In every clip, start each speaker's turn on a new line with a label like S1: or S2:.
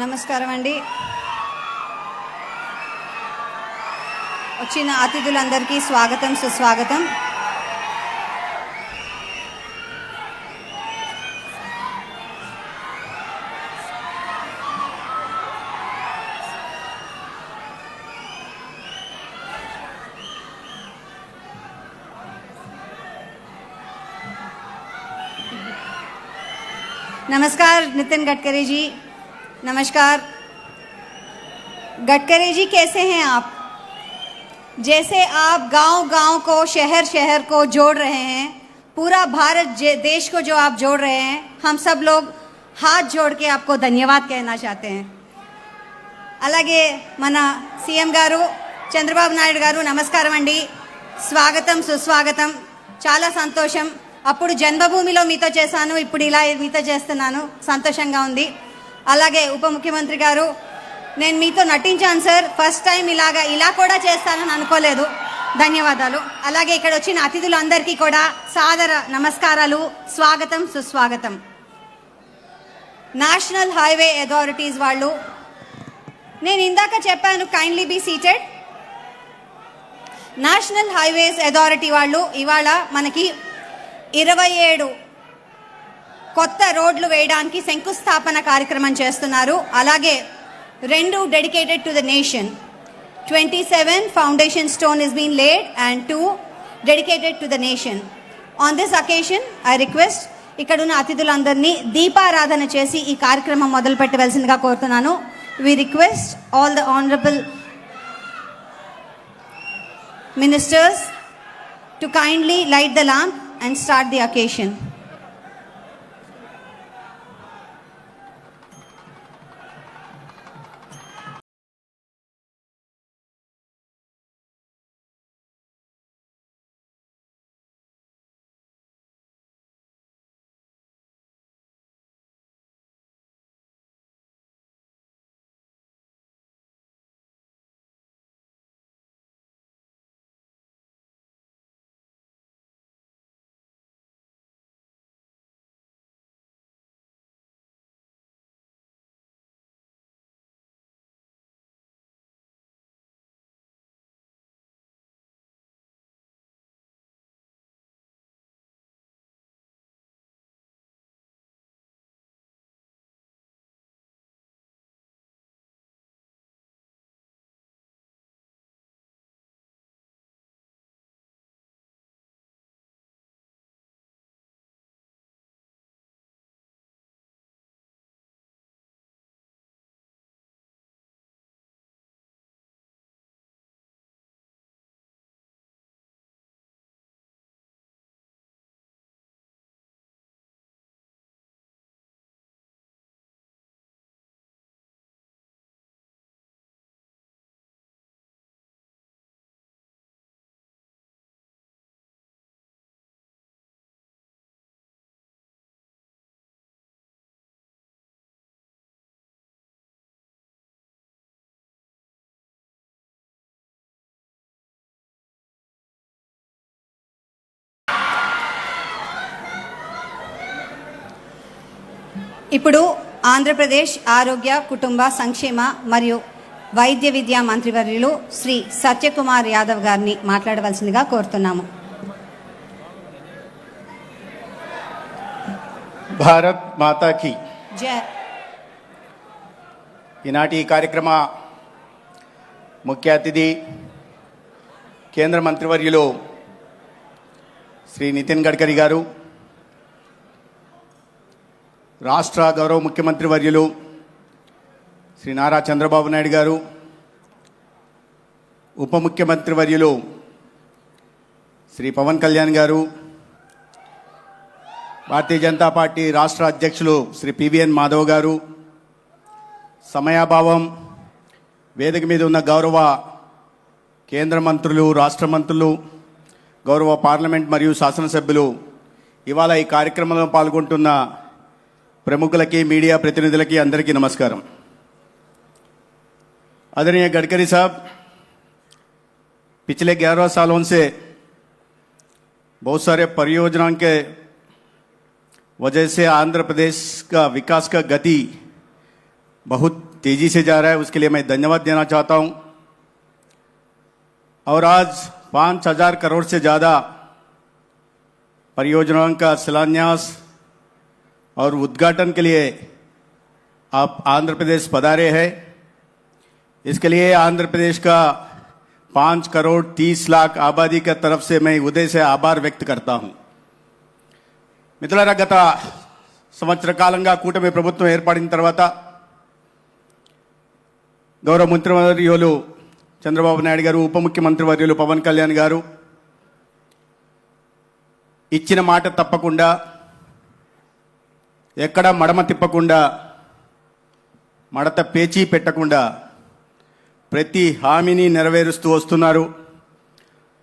S1: నమస్కారం అండి వచ్చిన అతిథులందరికీ స్వాగతం సుస్వాగతం नमस्कार नितिन गडकरी जी नमस्कार गडकरी जी कैसे हैं आप जैसे आप गांव गांव को शहर शहर को जोड़ रहे हैं पूरा भारत जे- देश को जो आप जोड़ रहे हैं हम सब लोग हाथ जोड़ के आपको धन्यवाद कहना चाहते हैं అలాగే మన సీఎం గారు చంద్రబాబు నాయుడు గారు నమస్కారం అండి స్వాగతం సుస్వాగతం చాలా సంతోషం అప్పుడు జన్మభూమిలో మీతో చేశాను ఇప్పుడు ఇలా మీతో చేస్తున్నాను సంతోషంగా ఉంది అలాగే ఉప ముఖ్యమంత్రి గారు నేను మీతో నటించాను సార్. ఫస్ట్ టైం ఇలాగా ఇలా కూడా చేస్తానని అనుకోలేదు. ధన్యవాదాలు. అలాగే ఇక్కడ వచ్చిన అతిథులందరికీ కూడా సాదర నమస్కారాలు. స్వాగతం సుస్వాగతం. నేషనల్ హైవే అథారిటీస్ వాళ్ళు నేను ఇందాక చెప్పాను kindly be seated national highways authority వాళ్ళు ఇవాళ మనకి ఇరవై ఏడు కొత్త రోడ్లు వేయడానికి శంకుస్థాపన కార్యక్రమం చేస్తున్నారు. అలాగే రెండు dedicated to the nation twenty seven foundation stone is been laid and two dedicated to the nation on this occasion I request ఇక్కడున్న అతిథులందరినీ దీపారాధన చేసి ఈ కార్యక్రమం మొదలు పెట్టవలసిందిగా కోరుతున్నాను. We request all the honourable ministers to kindly light the lamp and start the occasion ఇప్పుడు ఆంధ్రప్రదేశ్ ఆరోగ్య కుటుంబ సంక్షేమ మరియు వైద్య విద్యా మంత్రివర్యులు శ్రీ సత్యకుమార్ యాదవ్ గారిని మాట్లాడవలసిందిగా కోరుతున్నాము.
S2: భారత్ మాతాకి ఈనాటి ఈ కార్యక్రమ ముఖ్య అతిథి కేంద్ర మంత్రివర్యులు శ్రీ నితిన్ గడ్కరీ గారు రాష్ట్ర గౌరవ ముఖ్యమంత్రి వర్యులు శ్రీ నారా చంద్రబాబు నాయుడు గారు ఉప ముఖ్యమంత్రి వర్యులు శ్రీ పవన్ కళ్యాణ్ గారు భారతీయ జనతా పార్టీ రాష్ట్ర అధ్యక్షులు శ్రీ పివిఎన్ మాధవ్ గారు సమయాభావం వేదిక మీద ఉన్న గౌరవ కేంద్ర మంత్రులు రాష్ట్ర మంత్రులు గౌరవ పార్లమెంట్ మరియు శాసనసభ్యులు ఇవాళ ఈ కార్యక్రమంలో పాల్గొంటున్న ప్రముఖులకి మీడియా प्रतिनिधि अंदर की नमस्कार आदरणीय गडकरी साहब पिछले 11 सालों से बहुत सारे परियोजनाओं के वजह से आंध्र प्रदेश का विकास का गति बहुत तेजी से जा रहा है उसके लिए मैं धन्यवाद देना चाहता हूं और आज पांच हजार करोड़ से ज्यादा परियोजनाओं का शिलान्यास और उद्घाटन के लिए आप आंध्र प्रदेश पधारे हैं इसके लिए आंध्र प्रदेश का पांच करोड़ तीस लाख आबादी का तरफ से मैं उदय से आभार व्यक्त करता हूं మిత్రులారా గత సంవత్సర కాలంగా కూటమి ప్రభుత్వం ఏర్పడిన తర్వాత గౌరవ మంత్రివర్యులు చంద్రబాబు నాయుడు గారు ఉప ముఖ్యమంత్రి వర్యులు పవన్ కళ్యాణ్ గారు ఇచ్చిన మాట తప్పకుండా ఎక్కడ మడమ తిప్పకుండా మడత పేచీ పెట్టకుండా ప్రతి హామీని నెరవేరుస్తూ వస్తున్నారు.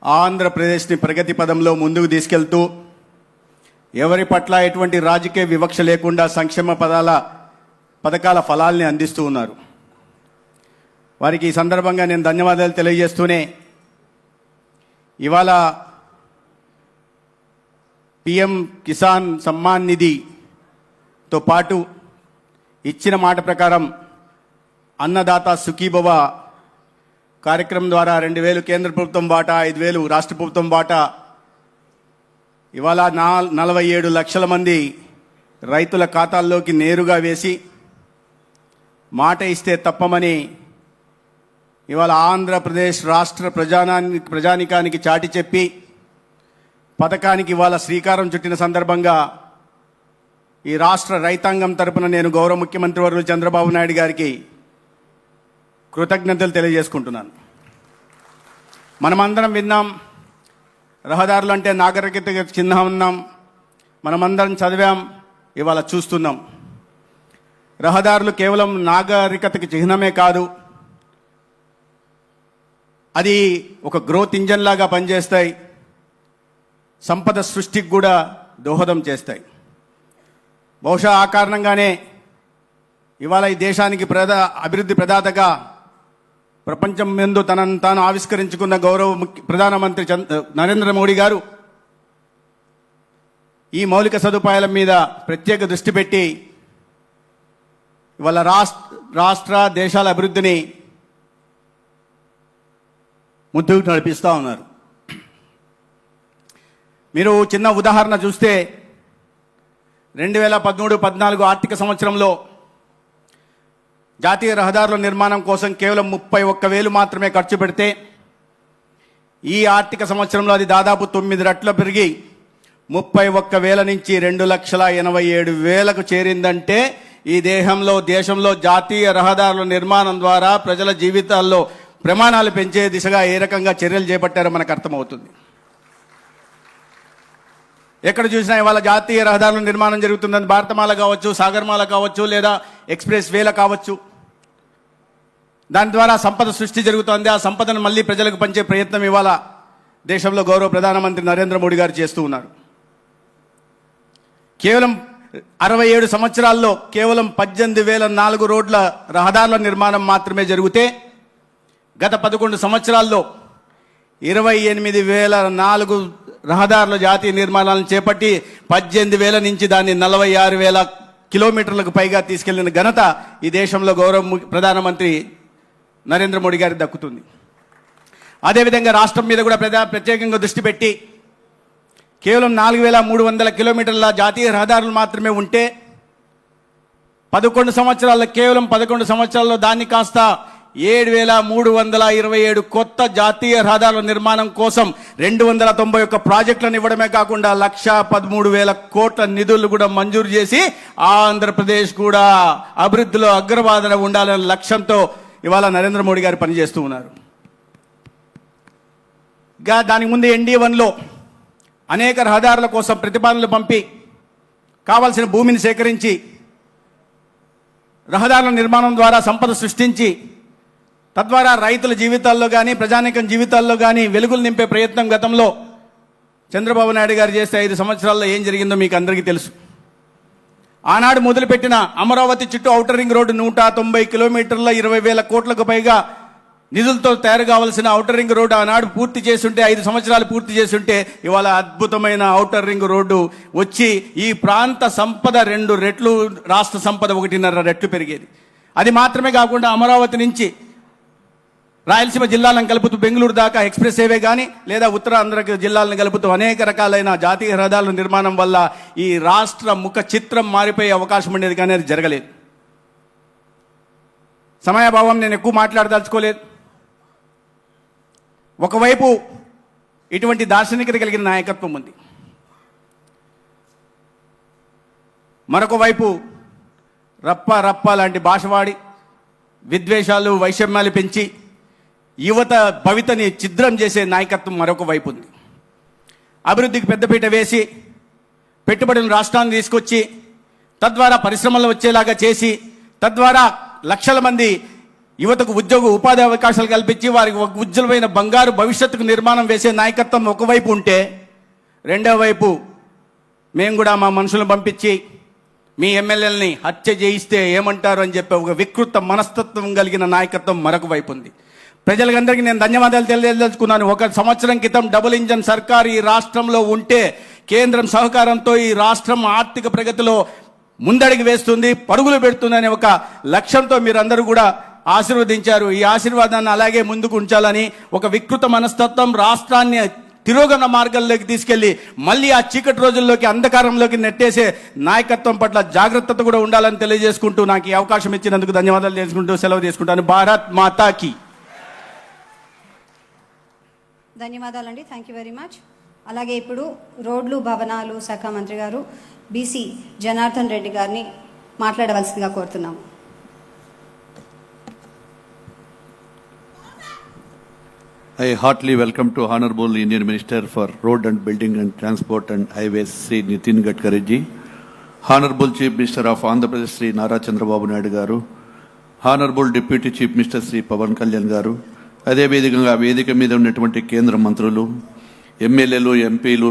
S2: ఆంధ్రప్రదేశ్ని ప్రగతి పదంలో ముందుకు తీసుకెళ్తూ ఎవరి పట్ల ఎటువంటి రాజకీయ వివక్ష లేకుండా సంక్షేమ పదాల పథకాల ఫలాల్ని అందిస్తూ ఉన్నారు. వారికి ఈ సందర్భంగా నేను ధన్యవాదాలు తెలియజేస్తూనే ఇవాళ పిఎం కిసాన్ సమ్మాన్ నిధి తో పాటు ఇచ్చిన మాట ప్రకారం అన్నదాత సుఖీభవ కార్యక్రమం ద్వారా రెండు వేలు కేంద్ర ప్రభుత్వం బాట ఐదు వేలు రాష్ట్ర ప్రభుత్వం బాట ఇవాళ నా నలభై ఏడు లక్షల మంది రైతుల ఖాతాల్లోకి నేరుగా వేసి మాట ఇస్తే తప్పమని ఇవాళ ఆంధ్రప్రదేశ్ రాష్ట్ర ప్రజానానికి ప్రజానికానికి చాటి చెప్పి పథకానికి ఇవాళ శ్రీకారం చుట్టిన సందర్భంగా ఈ రాష్ట్ర రైతాంగం తరపున నేను గౌరవ ముఖ్యమంత్రి వర్యులు చంద్రబాబు నాయుడు గారికి కృతజ్ఞతలు తెలియజేసుకుంటున్నాను. మనమందరం విన్నాం రహదారులు అంటే నాగరికత చిహ్నం ఉన్నాం మనమందరం చదివాం ఇవాళ చూస్తున్నాం. రహదారులు కేవలం నాగరికతకి చిహ్నమే కాదు అది ఒక గ్రోత్ ఇంజన్ లాగా పనిచేస్తాయి సంపద సృష్టికి కూడా దోహదం చేస్తాయి. బహుశా ఆ కారణంగానే ఇవాళ ఈ దేశానికి ప్రదా అభివృద్ధి ప్రదాతగా ప్రపంచం ముందు తనను తాను ఆవిష్కరించుకున్న గౌరవ ముఖ్య ప్రధానమంత్రి చంద్ర నరేంద్ర మోడీ గారు ఈ మౌలిక సదుపాయాల మీద ప్రత్యేక దృష్టి పెట్టి ఇవాళ రాష్ట్ర రాష్ట్ర దేశాల అభివృద్ధిని ముందుకు నడిపిస్తూ ఉన్నారు. మీరు చిన్న ఉదాహరణ చూస్తే రెండు వేల పదమూడు పద్నాలుగు ఆర్థిక సంవత్సరంలో జాతీయ రహదారుల నిర్మాణం కోసం కేవలం ముప్పై ఒక్క వేలు మాత్రమే ఖర్చు పెడితే ఈ ఆర్థిక సంవత్సరంలో అది దాదాపు తొమ్మిది రట్ల పెరిగి ముప్పై ఒక్క వేల నుంచి రెండు లక్షల ఎనభై ఏడు వేలకు చేరిందంటే ఈ దేశంలో దేశంలో జాతీయ రహదారుల నిర్మాణం ద్వారా ప్రజల జీవితాల్లో ప్రమాణాలు పెంచే దిశగా ఏ రకంగా చర్యలు చేపట్టారో మనకు అర్థమవుతుంది. ఎక్కడ చూసినా ఇవాళ జాతీయ రహదారుల నిర్మాణం జరుగుతుందని భారతమాల కావచ్చు సాగర్మాల కావచ్చు లేదా ఎక్స్ప్రెస్ వేల కావచ్చు. దాని ద్వారా సంపద సృష్టి జరుగుతోంది. ఆ సంపదను మళ్ళీ ప్రజలకు పంచే ప్రయత్నం ఇవాళ దేశంలో గౌరవ ప్రధానమంత్రి నరేంద్ర మోడీ గారు చేస్తూ ఉన్నారు. కేవలం అరవై ఏడు సంవత్సరాల్లో కేవలం పద్దెనిమిది వేల నాలుగు రోడ్ల రహదారుల నిర్మాణం మాత్రమే జరిగితే గత పదకొండు సంవత్సరాల్లో ఇరవై ఎనిమిది వేల నాలుగు రహదారుల జాతీయ నిర్మాణాలను చేపట్టి పద్దెనిమిది వేల నుంచి దాన్ని నలభై ఆరు వేల కిలోమీటర్లకు పైగా తీసుకెళ్ళిన ఘనత ఈ దేశంలో గౌరవ ప్రధానమంత్రి నరేంద్ర మోడీ గారికి దక్కుతుంది. అదేవిధంగా రాష్ట్రం మీద కూడా ప్రజా ప్రత్యేకంగా దృష్టి పెట్టి కేవలం నాలుగు వేల మూడు వందల కిలోమీటర్ల జాతీయ రహదారులు మాత్రమే ఉంటే పదకొండు సంవత్సరాల్లో కేవలం పదకొండు సంవత్సరాల్లో దాన్ని కాస్త ఏడు వేల మూడు వందల ఇరవై ఏడు కొత్త జాతీయ రహదారుల నిర్మాణం కోసం రెండు వందల తొంభై ఒక్క ప్రాజెక్టులను ఇవ్వడమే కాకుండా లక్ష పదమూడు వేల కోట్ల నిధులు కూడా మంజూరు చేసి ఆంధ్రప్రదేశ్ కూడా అభివృద్ధిలో అగ్రవాదన ఉండాలనే లక్ష్యంతో ఇవాళ నరేంద్ర మోడీ గారు పనిచేస్తూ ఉన్నారు. ఇంకా దానికి ముందు ఎన్డీ వన్లో అనేక రహదారుల కోసం ప్రతిపాదనలు పంపి కావాల్సిన భూమిని సేకరించి రహదారుల నిర్మాణం ద్వారా సంపద సృష్టించి తద్వారా రైతుల జీవితాల్లో కానీ ప్రజానికం జీవితాల్లో కానీ వెలుగులు నింపే ప్రయత్నం గతంలో చంద్రబాబు నాయుడు గారు చేస్తే ఐదు సంవత్సరాల్లో ఏం జరిగిందో మీకు అందరికీ తెలుసు. ఆనాడు మొదలుపెట్టిన అమరావతి చుట్టూ ఔటర్ రింగ్ రోడ్డు నూట తొంభై కిలోమీటర్ల ఇరవై వేల కోట్లకు పైగా నిధులతో తయారు కావాల్సిన ఔటర్ రింగ్ రోడ్డు ఆనాడు పూర్తి చేస్తుంటే ఐదు సంవత్సరాలు పూర్తి చేస్తుంటే ఇవాళ అద్భుతమైన ఔటర్ రింగ్ రోడ్డు వచ్చి ఈ ప్రాంత సంపద రెండు రెట్లు రాష్ట్ర సంపద ఒకటిన్నర రెట్లు పెరిగేది. అది మాత్రమే కాకుండా అమరావతి నుంచి రాయలసీమ జిల్లాలను కలుపుతూ బెంగళూరు దాకా ఎక్స్ప్రెస్ హైవే కానీ లేదా ఉత్తరాంధ్ర జిల్లాలను కలుపుతూ అనేక రకాలైన జాతీయ రహదారుల నిర్మాణం వల్ల ఈ రాష్ట్ర ముఖ చిత్రం మారిపోయే అవకాశం ఉండేది కానీ అది జరగలేదు. సమయాభావం నేను ఎక్కువ మాట్లాడదలుచుకోలేదు. ఒకవైపు ఇటువంటి దార్శనికత కలిగిన నాయకత్వం ఉంది. మరొక వైపు రప్ప రప్ప లాంటి భాషవాడి విద్వేషాలు వైషమ్యాలు పెంచి యువత భవితని ఛిద్రం చేసే నాయకత్వం మరొక వైపు ఉంది. అభివృద్ధికి పెద్దపీట వేసి పెట్టుబడులను రాష్ట్రాన్ని తీసుకొచ్చి తద్వారా పరిశ్రమలు వచ్చేలాగా చేసి తద్వారా లక్షల మంది యువతకు ఉద్యోగ ఉపాధి అవకాశాలు కల్పించి వారికి ఒక ఉజ్వలమైన బంగారు భవిష్యత్తుకు నిర్మాణం వేసే నాయకత్వం ఒకవైపు ఉంటే రెండో వైపు మేము కూడా మా మనుషులను పంపించి మీ ఎమ్మెల్యేలని హత్య చేయిస్తే ఏమంటారు అని చెప్పి ఒక వికృత మనస్తత్వం కలిగిన నాయకత్వం మరొక వైపు ఉంది. ప్రజలందరికీ నేను ధన్యవాదాలు తెలియదలుచుకున్నాను ఒక సంవత్సరం క్రితం డబుల్ ఇంజన్ సర్కార్ ఈ రాష్ట్రంలో ఉంటే కేంద్రం సహకారంతో ఈ రాష్ట్రం ఆర్థిక ప్రగతిలో ముందడుగు వేస్తుంది పరుగులు పెడుతుందనే ఒక లక్ష్యంతో మీరందరూ కూడా ఆశీర్వదించారు. ఈ ఆశీర్వాదాన్ని అలాగే ముందుకు ఉంచాలని ఒక వికృత మనస్తత్వం రాష్ట్రాన్ని తిరోగమన మార్గంలోకి తీసుకెళ్ళి మళ్ళీ ఆ చీకటి రోజుల్లోకి అంధకారంలోకి నెట్టేసే నాయకత్వం పట్ల జాగ్రత్తత కూడా ఉండాలని తెలియజేసుకుంటూ నాకు ఈ అవకాశం ఇచ్చినందుకు ధన్యవాదాలు చేసుకుంటూ సెలవు తీసుకుంటాను. భారత్ మాతాకి.
S1: ధన్యవాదాలండి. థ్యాంక్ యూ వెరీ మచ్ అలాగే ఇప్పుడు రోడ్లు భవనాలు శాఖ మంత్రి గారు బీసీ జనార్దన్ రెడ్డి గారిని మాట్లాడవలసిందిగా కోరుతున్నాం.
S3: I heartly welcome to honourable Indian minister for road and building and transport and highways Shri Nitin Gadkari ji honourable chief minister of Andhra Pradesh Shri Nara Chandrababu Naidu గారు honourable deputy chief minister Shri Pawan Kalyan గారు అదే గారు అదేవిధంగా వేదిక మీద ఉన్నటువంటి కేంద్ర మంత్రులు ఎమ్మెల్యేలు ఎంపీలు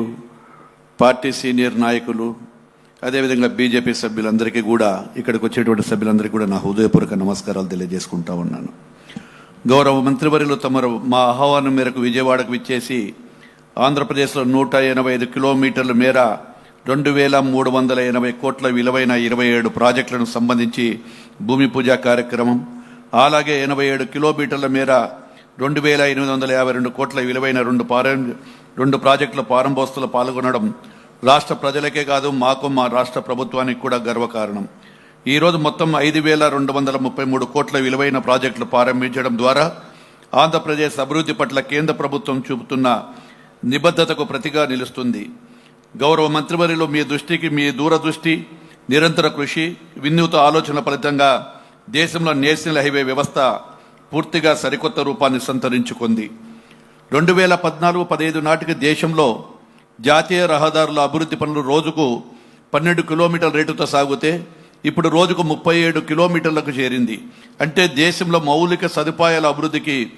S3: పార్టీ సీనియర్ నాయకులు అదేవిధంగా బీజేపీ సభ్యులందరికీ కూడా ఇక్కడికి వచ్చేటువంటి సభ్యులందరికీ కూడా నా హృదయపూర్వక నమస్కారాలు తెలియజేసుకుంటా ఉన్నాను. గౌరవ మంత్రివర్యులు తమరు మా ఆహ్వానం మేరకు విజయవాడకు విచ్చేసి ఆంధ్రప్రదేశ్లో నూట ఎనభై ఐదు కిలోమీటర్ల మేర రెండు వేల మూడు వందల ఎనభై కోట్ల విలువైన ఇరవై ఏడు ప్రాజెక్టులను సంబంధించి భూమి పూజ కార్యక్రమం అలాగే ఎనభై ఏడు కిలోమీటర్ల మేర రెండు వేల ఎనిమిది వందల యాభై రెండు కోట్ల విలువైన రెండు పార రెండు ప్రాజెక్టుల ప్రారంభోత్సవాలు పాల్గొనడం రాష్ట్ర ప్రజలకే కాదు మాకు మా రాష్ట్ర ప్రభుత్వానికి కూడా గర్వకారణం. ఈరోజు మొత్తం ఐదు వేల రెండు వందల ముప్పై మూడు కోట్ల విలువైన ప్రాజెక్టులు ప్రారంభించడం ద్వారా ఆంధ్రప్రదేశ్ అభివృద్ధి పట్ల కేంద్ర ప్రభుత్వం చూపుతున్న నిబద్ధతకు ప్రతిగా నిలుస్తుంది. గౌరవ మంత్రివర్యులు మీ దృష్టికి మీ దూరదృష్టి నిరంతర కృషి వినూత ఆలోచన ఫలితంగా దేశంలో నేషనల్ హైవే వ్యవస్థ పూర్తిగా సరికొత్త రూపాన్ని సంతరించుకుంది. రెండు వేల పద్నాలుగు పదహైదు నాటికి దేశంలో జాతీయ రహదారుల అభివృద్ధి పనులు రోజుకు పన్నెండు కిలోమీటర్ల రేటుతో సాగితే ఇప్పుడు రోజుకు ముప్పై ఏడు కిలోమీటర్లకు చేరింది. అంటే దేశంలో మౌలిక సదుపాయాల అభివృద్ధికి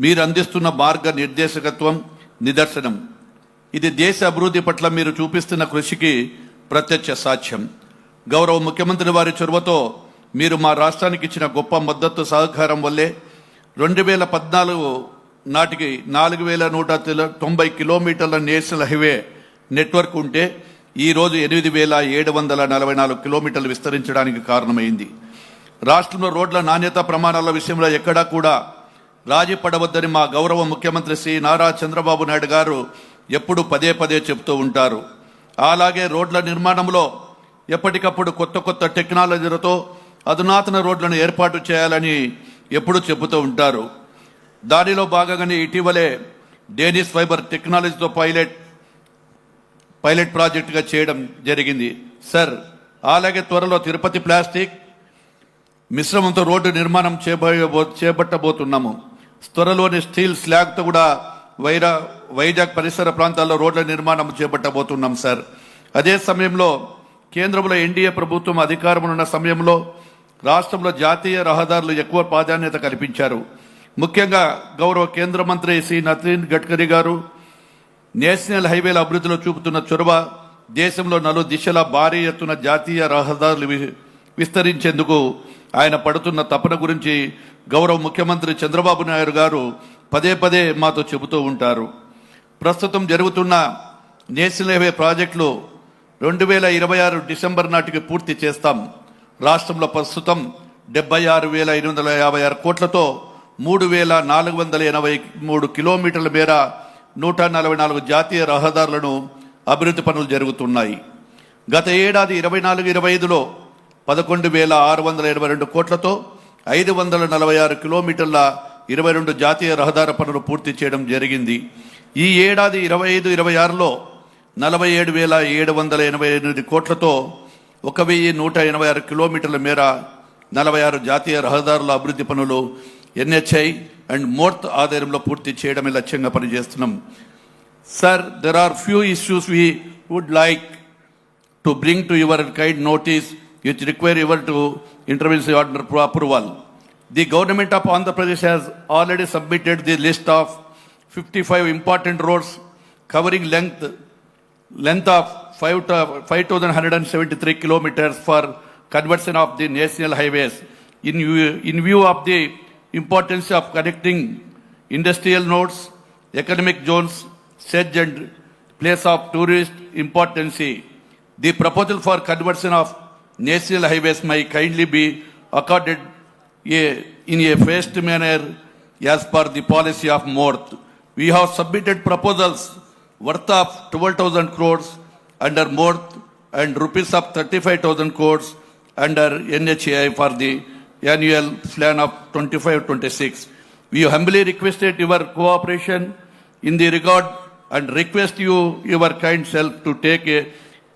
S3: మీరు అందిస్తున్న మార్గ నిర్దేశకత్వం నిదర్శనం. ఇది దేశ అభివృద్ధి పట్ల మీరు చూపిస్తున్న కృషికి ప్రత్యక్ష సాక్ష్యం. గౌరవ ముఖ్యమంత్రి వారి చొరవతో మీరు మా రాష్ట్రానికి ఇచ్చిన గొప్ప మద్దతు సహకారం వల్లే రెండు వేల పద్నాలుగు నాటికి నాలుగు వేల నూట తొంభై కిలోమీటర్ల నేషనల్ హైవే నెట్వర్క్ ఉంటే ఈరోజు ఎనిమిది వేల ఏడు వందల నలభై నాలుగు కిలోమీటర్లు విస్తరించడానికి కారణమైంది. రాష్ట్రంలో రోడ్ల నాణ్యత ప్రమాణాల విషయంలో ఎక్కడా కూడా రాజీ పడవద్దని మా గౌరవ ముఖ్యమంత్రి శ్రీ నారా చంద్రబాబు నాయుడు గారు ఎప్పుడు పదే పదే చెప్తూ ఉంటారు. అలాగే రోడ్ల నిర్మాణంలో ఎప్పటికప్పుడు కొత్త కొత్త టెక్నాలజీలతో అధునాతన రోడ్లను ఏర్పాటు చేయాలని ఎప్పుడూ చెబుతూ ఉంటారు. దానిలో భాగంగానే ఇటీవలే డేనిస్ ఫైబర్ టెక్నాలజీతో పైలట్ పైలట్ ప్రాజెక్టుగా చేయడం జరిగింది. సార్ అలాగే త్వరలో తిరుపతి ప్లాస్టిక్ మిశ్రమంతో రోడ్డు నిర్మాణం చేపో చేపట్టబోతున్నాము. త్వరలోని స్టీల్ స్లాగ్తో కూడా వైరా వైజాగ్ పరిసర ప్రాంతాల్లో రోడ్ల నిర్మాణం చేపట్టబోతున్నాం సార్. అదే సమయంలో కేంద్రంలో ఎన్డీఏ ప్రభుత్వం అధికారంలో ఉన్న సమయంలో రాష్ట్రంలో జాతీయ రహదారులు ఎక్కువ ప్రాధాన్యత కల్పించారు. ముఖ్యంగా గౌరవ కేంద్ర మంత్రి శ్రీ నితిన్ గడ్కరీ గారు నేషనల్ హైవేల అభివృద్ధిలో చూపుతున్న చొరవ దేశంలో నలు దిశల భారీ ఎత్తున జాతీయ రహదారులు వి- విస్తరించేందుకు ఆయన పడుతున్న తపన గురించి గౌరవ ముఖ్యమంత్రి చంద్రబాబు నాయుడు గారు పదే పదే మాతో చెబుతూ ఉంటారు. ప్రస్తుతం జరుగుతున్న నేషనల్ హైవే ప్రాజెక్టులు రెండు వేల ఇరవై ఆరు డిసెంబర్ నాటికి పూర్తి చేస్తాం. రాష్ట్రంలో ప్రస్తుతం డెబ్బై ఆరు వేల ఎనిమిది వందల యాభై ఆరు కోట్లతో మూడు వేల నాలుగు వందల ఎనభై మూడు కిలోమీటర్ల మేర నూట నలభై నాలుగు జాతీయ రహదారులను అభివృద్ధి పనులు జరుగుతున్నాయి. గత ఏడాది ఇరవై నాలుగు ఇరవై ఐదులో పదకొండు వేల ఆరు వందల ఎనభై రెండు కోట్లతో ఐదు వందల నలభై ఆరు కిలోమీటర్ల ఇరవై రెండు జాతీయ రహదారి పనులు పూర్తి చేయడం జరిగింది. ఈ ఏడాది ఇరవై ఐదు ఇరవై ఆరులో నలభై ఏడు వేల ఏడు వందల ఎనభై ఎనిమిది కోట్లతో ఒక వెయ్యి నూట ఎనభై ఆరు కిలోమీటర్ల మేర నలభై ఆరు జాతీయ రహదారుల అభివృద్ధి పనులు ఎన్హెచ్ఐ అండ్ మోర్త్ ఆధారంలో పూర్తి చేయడమే లక్ష్యంగా పనిచేస్తున్నాం. Sir there are few issues we would like to bring to your kind notice which require your to interviews order approval the government of Andhra Pradesh has already submitted the list of fifty five important roads covering length length of 5,173 kilometers for conversion of the national highways. In view, in view of the importance of connecting industrial nodes, economic zones, sedge and place of tourist importance, the proposal for conversion of national highways may kindly be accorded a, in a phased manner as per the policy of MORTH. We have submitted proposals worth of 12,000 crores under MORTH and rupees of 35,000 crores under NHAI for the annual plan of 25-26. We humbly requested your cooperation in the regard and request you, your kind self, to take a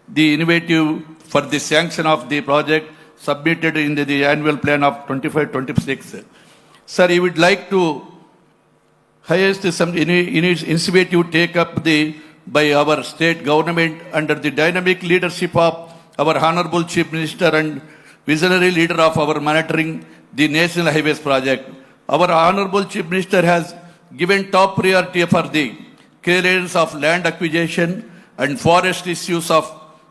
S3: the innovative for the sanction of the project submitted in the, the annual plan of 25-26. Sir, you would like to highest some ini- ini- initiative take up the by our state government under the dynamic leadership of our honorable chief minister and visionary leader of our monitoring the national highways project. Our honorable chief minister has given top priority for the clearance of land acquisition and forest issues of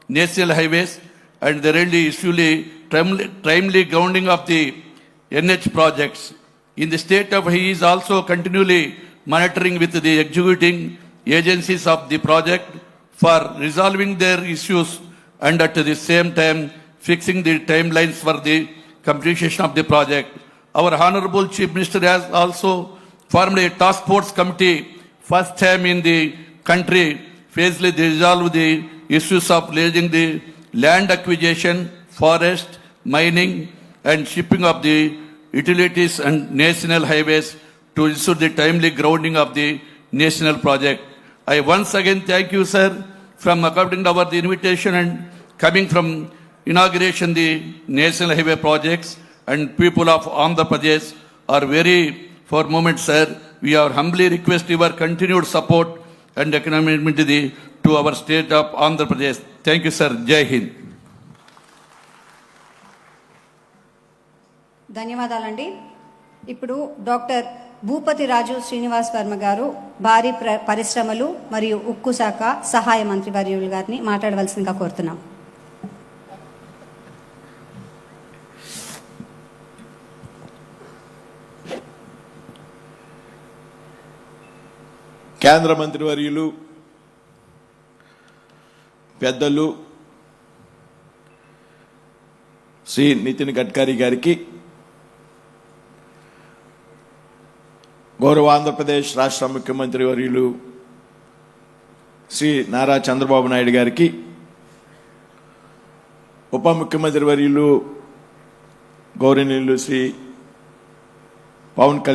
S3: national highways and the really usually timely, timely grounding of the NH projects. In the state of, he is also continually monitoring with the executing agencies of the project for resolving their issues and at the same time fixing the timelines for the completion of the project. Our Honorable Chief Minister has also formed a task force committee, first time in the country, fiercely resolve the issues of raising the land acquisition, forest, mining, and shipping of the utilities and national highways to ensure the timely grounding of the national project. I once again thank you, sir, from accepting our the invitation and coming from inauguration the national highway projects and people of Andhra Pradesh are very for moment, sir. We are humbly request your continued support and economic to, the, to our state of Andhra Pradesh. Thank you, sir. Jai Hind.
S1: ధన్యవాదాలండి ఇప్పుడు doctor Bhupathi Raju Srinivas Varma గారు భారీ ప్ర- పరిశ్రమలు మరియు ఉక్కు శాఖ సహాయ మంత్రి వర్యులు గారిని మాట్లాడవలసిందిగా కోరుతున్నాం.
S4: కేంద్ర మంత్రివర్యులు పెద్దలు శ్రీ నితిన్ గడ్కరీ గారికి గౌరవ ఆంధ్రప్రదేశ్ రాష్ట్ర ముఖ్యమంత్రి వర్యులు శ్రీ నారా చంద్రబాబు నాయుడు గారికి ఉప ముఖ్యమంత్రి వర్యులు గౌరవనీయులు శ్రీ పవన్ కళ్యాణ్